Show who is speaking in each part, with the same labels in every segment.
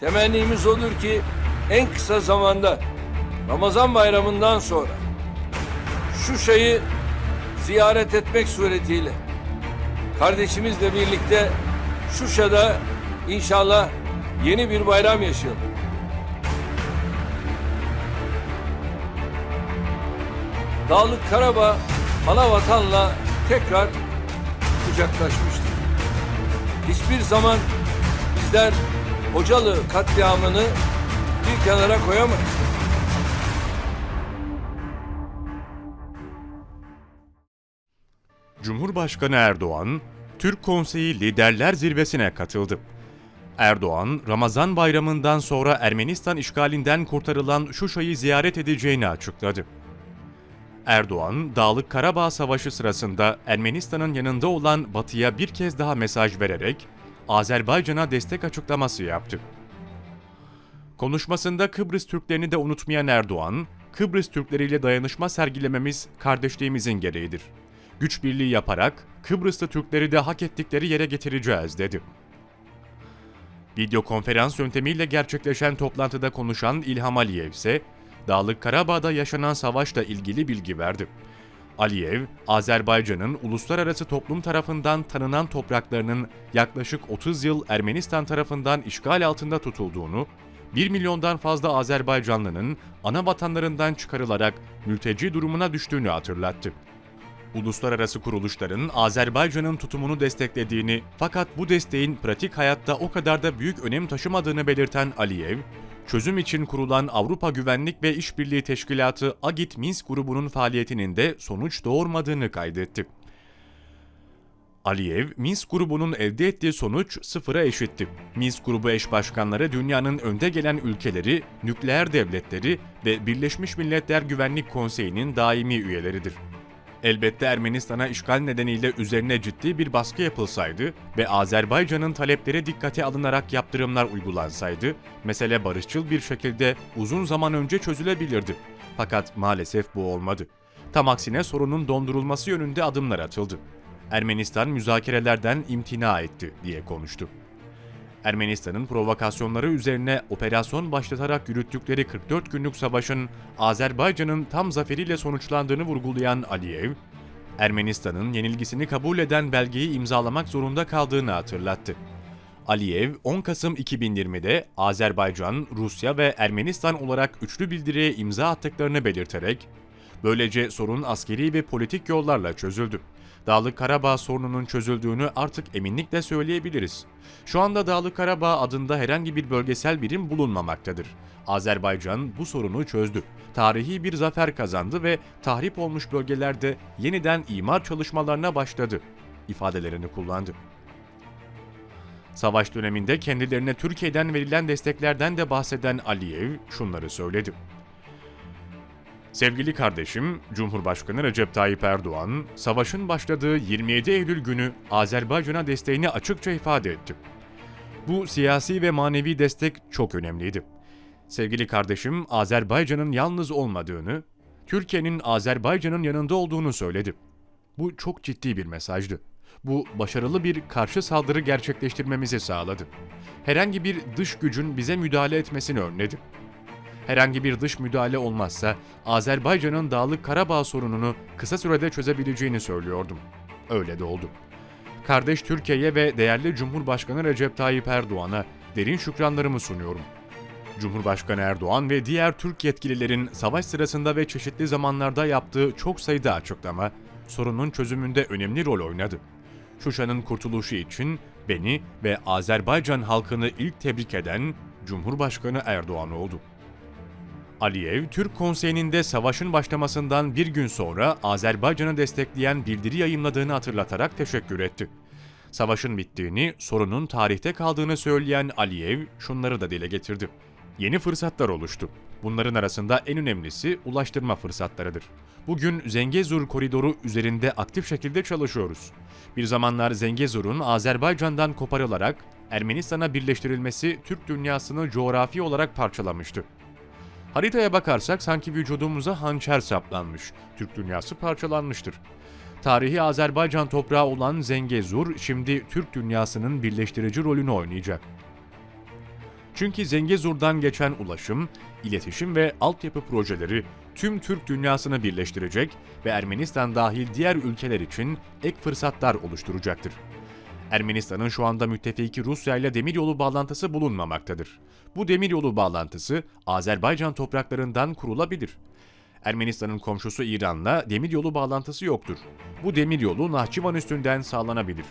Speaker 1: Temennimiz odur ki en kısa zamanda Ramazan bayramından sonra Şuşa'yı ziyaret etmek suretiyle kardeşimizle birlikte Şuşa'da inşallah yeni bir bayram yaşayalım. Dağlık Karabağ ana vatanla tekrar kucaklaşmıştır. Hiçbir zaman bizler Hocalı katliamını bir kenara koyamayız.
Speaker 2: Cumhurbaşkanı Erdoğan, Türk Konseyi Liderler Zirvesi'ne katıldı. Erdoğan, Ramazan bayramından sonra Ermenistan işgalinden kurtarılan Şuşa'yı ziyaret edeceğini açıkladı. Erdoğan, Dağlık Karabağ Savaşı sırasında Ermenistan'ın yanında olan Batı'ya bir kez daha mesaj vererek Azerbaycan'a destek açıklaması yaptı. Konuşmasında Kıbrıs Türklerini de unutmayan Erdoğan, Kıbrıs Türkleriyle dayanışma sergilememiz kardeşliğimizin gereğidir. Güç birliği yaparak Kıbrıslı Türkleri de hak ettikleri yere getireceğiz dedi. Video konferans yöntemiyle gerçekleşen toplantıda konuşan İlham Aliyev ise Dağlık Karabağ'da yaşanan savaşla ilgili bilgi verdi. Aliyev, Azerbaycan'ın uluslararası toplum tarafından tanınan topraklarının yaklaşık 30 yıl Ermenistan tarafından işgal altında tutulduğunu, 1 milyondan fazla Azerbaycanlının ana vatanlarından çıkarılarak mülteci durumuna düştüğünü hatırlattı. Uluslararası kuruluşların Azerbaycan'ın tutumunu desteklediğini fakat bu desteğin pratik hayatta o kadar da büyük önem taşımadığını belirten Aliyev, çözüm için kurulan Avrupa Güvenlik ve İşbirliği Teşkilatı Agit Minsk grubunun faaliyetinin de sonuç doğurmadığını kaydetti. Aliyev, Minsk grubunun elde ettiği sonuç sıfıra eşitti. Minsk grubu eş başkanları dünyanın önde gelen ülkeleri, nükleer devletleri ve Birleşmiş Milletler Güvenlik Konseyi'nin daimi üyeleridir. Elbette Ermenistan'a işgal nedeniyle üzerine ciddi bir baskı yapılsaydı ve Azerbaycan'ın talepleri dikkate alınarak yaptırımlar uygulansaydı, mesele barışçıl bir şekilde uzun zaman önce çözülebilirdi. Fakat maalesef bu olmadı. Tam aksine sorunun dondurulması yönünde adımlar atıldı. Ermenistan müzakerelerden imtina etti diye konuştu. Ermenistan'ın provokasyonları üzerine operasyon başlatarak yürüttükleri 44 günlük savaşın Azerbaycan'ın tam zaferiyle sonuçlandığını vurgulayan Aliyev, Ermenistan'ın yenilgisini kabul eden belgeyi imzalamak zorunda kaldığını hatırlattı. Aliyev, 10 Kasım 2020'de Azerbaycan, Rusya ve Ermenistan olarak üçlü bildiriye imza attıklarını belirterek, böylece sorun askeri ve politik yollarla çözüldü. Dağlık Karabağ sorununun çözüldüğünü artık eminlikle söyleyebiliriz. Şu anda Dağlık Karabağ adında herhangi bir bölgesel birim bulunmamaktadır. Azerbaycan bu sorunu çözdü. Tarihi bir zafer kazandı ve tahrip olmuş bölgelerde yeniden imar çalışmalarına başladı ifadelerini kullandı. Savaş döneminde kendilerine Türkiye'den verilen desteklerden de bahseden Aliyev şunları söyledi. Sevgili kardeşim, Cumhurbaşkanı Recep Tayyip Erdoğan, savaşın başladığı 27 Eylül günü Azerbaycan'a desteğini açıkça ifade etti. Bu siyasi ve manevi destek çok önemliydi. Sevgili kardeşim, Azerbaycan'ın yalnız olmadığını, Türkiye'nin Azerbaycan'ın yanında olduğunu söyledi. Bu çok ciddi bir mesajdı. Bu başarılı bir karşı saldırı gerçekleştirmemizi sağladı. Herhangi bir dış gücün bize müdahale etmesini önledi herhangi bir dış müdahale olmazsa Azerbaycan'ın Dağlık Karabağ sorununu kısa sürede çözebileceğini söylüyordum. Öyle de oldu. Kardeş Türkiye'ye ve değerli Cumhurbaşkanı Recep Tayyip Erdoğan'a derin şükranlarımı sunuyorum. Cumhurbaşkanı Erdoğan ve diğer Türk yetkililerin savaş sırasında ve çeşitli zamanlarda yaptığı çok sayıda açıklama, sorunun çözümünde önemli rol oynadı. Şuşa'nın kurtuluşu için beni ve Azerbaycan halkını ilk tebrik eden Cumhurbaşkanı Erdoğan oldu. Aliyev, Türk Konseyi'nde savaşın başlamasından bir gün sonra Azerbaycan'ı destekleyen bildiri yayımladığını hatırlatarak teşekkür etti. Savaşın bittiğini, sorunun tarihte kaldığını söyleyen Aliyev şunları da dile getirdi. Yeni fırsatlar oluştu. Bunların arasında en önemlisi ulaştırma fırsatlarıdır. Bugün Zengezur koridoru üzerinde aktif şekilde çalışıyoruz. Bir zamanlar Zengezur'un Azerbaycan'dan koparılarak Ermenistan'a birleştirilmesi Türk dünyasını coğrafi olarak parçalamıştı. Haritaya bakarsak sanki vücudumuza hançer saplanmış, Türk dünyası parçalanmıştır. Tarihi Azerbaycan toprağı olan Zengezur şimdi Türk dünyasının birleştirici rolünü oynayacak. Çünkü Zengezur'dan geçen ulaşım, iletişim ve altyapı projeleri tüm Türk dünyasını birleştirecek ve Ermenistan dahil diğer ülkeler için ek fırsatlar oluşturacaktır. Ermenistan'ın şu anda müttefiki Rusya ile demiryolu bağlantısı bulunmamaktadır. Bu demiryolu bağlantısı Azerbaycan topraklarından kurulabilir. Ermenistan'ın komşusu İran'la demiryolu bağlantısı yoktur. Bu demiryolu Nahçıvan üstünden sağlanabilir.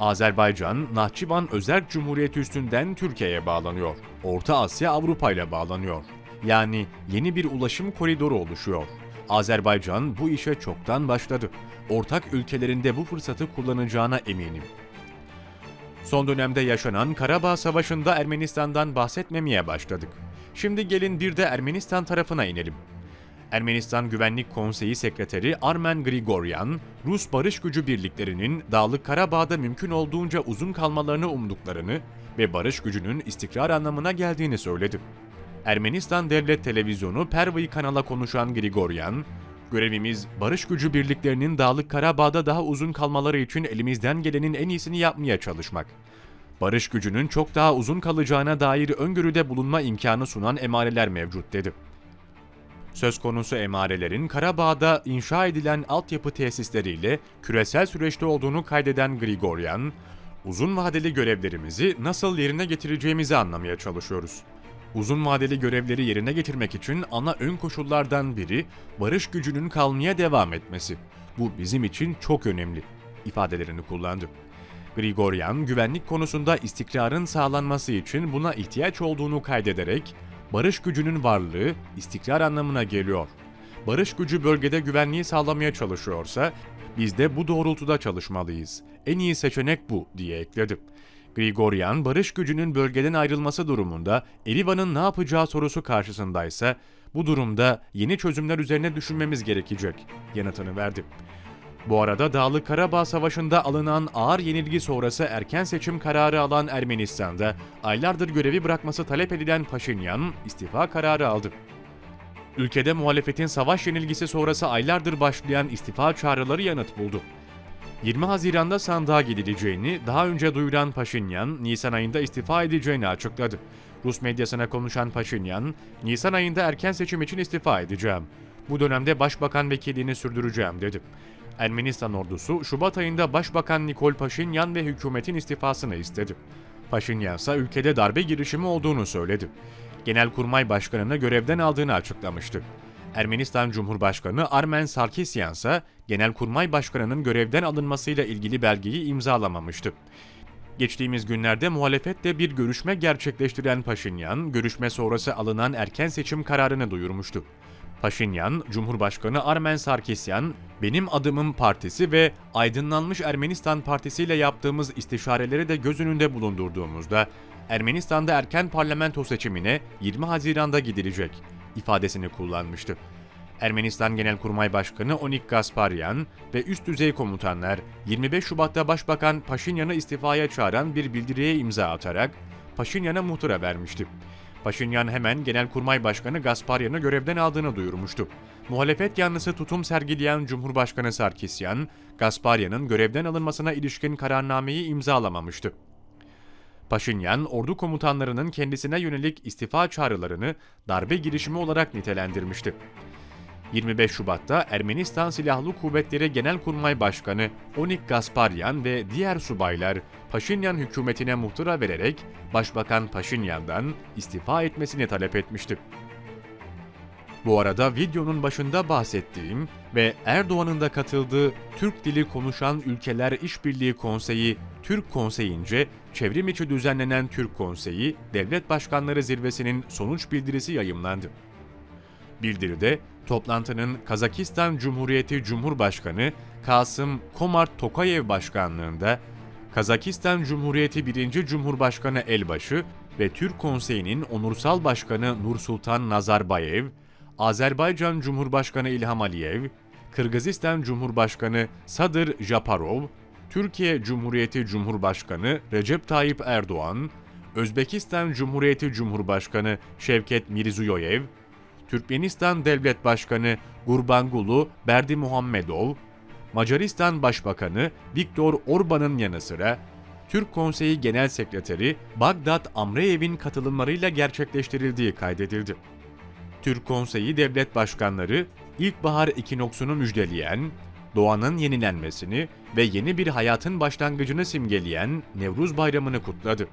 Speaker 2: Azerbaycan, Nahçıvan Özerk Cumhuriyeti üstünden Türkiye'ye bağlanıyor. Orta Asya Avrupa ile bağlanıyor. Yani yeni bir ulaşım koridoru oluşuyor. Azerbaycan bu işe çoktan başladı. Ortak ülkelerinde bu fırsatı kullanacağına eminim. Son dönemde yaşanan Karabağ Savaşı'nda Ermenistan'dan bahsetmemeye başladık. Şimdi gelin bir de Ermenistan tarafına inelim. Ermenistan Güvenlik Konseyi Sekreteri Armen Grigoryan, Rus barış gücü birliklerinin Dağlık Karabağ'da mümkün olduğunca uzun kalmalarını umduklarını ve barış gücünün istikrar anlamına geldiğini söyledi. Ermenistan Devlet Televizyonu Pervı kanala konuşan Grigoryan, Görevimiz barış gücü birliklerinin Dağlık Karabağ'da daha uzun kalmaları için elimizden gelenin en iyisini yapmaya çalışmak. Barış gücünün çok daha uzun kalacağına dair öngörüde bulunma imkanı sunan emareler mevcut dedi. Söz konusu emarelerin Karabağ'da inşa edilen altyapı tesisleriyle küresel süreçte olduğunu kaydeden Grigoryan, uzun vadeli görevlerimizi nasıl yerine getireceğimizi anlamaya çalışıyoruz. Uzun vadeli görevleri yerine getirmek için ana ön koşullardan biri barış gücünün kalmaya devam etmesi. Bu bizim için çok önemli ifadelerini kullandı. Grigoryan, güvenlik konusunda istikrarın sağlanması için buna ihtiyaç olduğunu kaydederek, barış gücünün varlığı istikrar anlamına geliyor. Barış gücü bölgede güvenliği sağlamaya çalışıyorsa, biz de bu doğrultuda çalışmalıyız. En iyi seçenek bu diye ekledi. Grigoryan, barış gücünün bölgeden ayrılması durumunda Erivan'ın ne yapacağı sorusu karşısındaysa, bu durumda yeni çözümler üzerine düşünmemiz gerekecek yanıtını verdi. Bu arada Dağlık Karabağ Savaşı'nda alınan ağır yenilgi sonrası erken seçim kararı alan Ermenistan'da aylardır görevi bırakması talep edilen Paşinyan istifa kararı aldı. Ülkede muhalefetin savaş yenilgisi sonrası aylardır başlayan istifa çağrıları yanıt buldu. 20 Haziran'da sandığa gidileceğini daha önce duyuran Paşinyan, Nisan ayında istifa edeceğini açıkladı. Rus medyasına konuşan Paşinyan, Nisan ayında erken seçim için istifa edeceğim. Bu dönemde başbakan vekilliğini sürdüreceğim dedi. Ermenistan ordusu Şubat ayında Başbakan Nikol Paşinyan ve hükümetin istifasını istedi. Paşinyan ise ülkede darbe girişimi olduğunu söyledi. Genelkurmay Başkanı'nı görevden aldığını açıklamıştı. Ermenistan Cumhurbaşkanı Armen Sarkisyan ise Genelkurmay Başkanı'nın görevden alınmasıyla ilgili belgeyi imzalamamıştı. Geçtiğimiz günlerde muhalefetle bir görüşme gerçekleştiren Paşinyan, görüşme sonrası alınan erken seçim kararını duyurmuştu. Paşinyan, Cumhurbaşkanı Armen Sarkisyan, benim adımım partisi ve Aydınlanmış Ermenistan Partisi ile yaptığımız istişareleri de göz önünde bulundurduğumuzda, Ermenistan'da erken parlamento seçimine 20 Haziran'da gidilecek ifadesini kullanmıştı. Ermenistan Genelkurmay Başkanı Onik Gasparyan ve üst düzey komutanlar 25 Şubat'ta Başbakan Paşinyan'ı istifaya çağıran bir bildiriye imza atarak Paşinyan'a muhtıra vermişti. Paşinyan hemen Genelkurmay Başkanı Gasparyan'ı görevden aldığını duyurmuştu. Muhalefet yanlısı tutum sergileyen Cumhurbaşkanı Sarkisyan, Gasparyan'ın görevden alınmasına ilişkin kararnameyi imzalamamıştı. Paşinyan, ordu komutanlarının kendisine yönelik istifa çağrılarını darbe girişimi olarak nitelendirmişti. 25 Şubat'ta Ermenistan Silahlı Kuvvetleri Genelkurmay Başkanı Onik Gasparyan ve diğer subaylar Paşinyan hükümetine muhtıra vererek Başbakan Paşinyan'dan istifa etmesini talep etmişti. Bu arada videonun başında bahsettiğim ve Erdoğan'ın da katıldığı Türk Dili Konuşan Ülkeler İşbirliği Konseyi Türk Konseyi'nce çevrim içi düzenlenen Türk Konseyi Devlet Başkanları Zirvesi'nin sonuç bildirisi yayımlandı. Bildiride toplantının Kazakistan Cumhuriyeti Cumhurbaşkanı Kasım Komart Tokayev başkanlığında Kazakistan Cumhuriyeti 1. Cumhurbaşkanı Elbaşı ve Türk Konseyi'nin onursal başkanı Nursultan Nazarbayev, Azerbaycan Cumhurbaşkanı İlham Aliyev, Kırgızistan Cumhurbaşkanı Sadır Japarov, Türkiye Cumhuriyeti Cumhurbaşkanı Recep Tayyip Erdoğan, Özbekistan Cumhuriyeti Cumhurbaşkanı Şevket Mirziyoyev, Türkmenistan Devlet Başkanı Gurbanguly Berdimuhammedov, Macaristan Başbakanı Viktor Orban'ın yanı sıra Türk Konseyi Genel Sekreteri Bagdat Amreyev'in katılımlarıyla gerçekleştirildiği kaydedildi. Türk Konseyi Devlet Başkanları ilkbahar ekinoksunu müjdeleyen, doğanın yenilenmesini ve yeni bir hayatın başlangıcını simgeleyen Nevruz Bayramı'nı kutladı.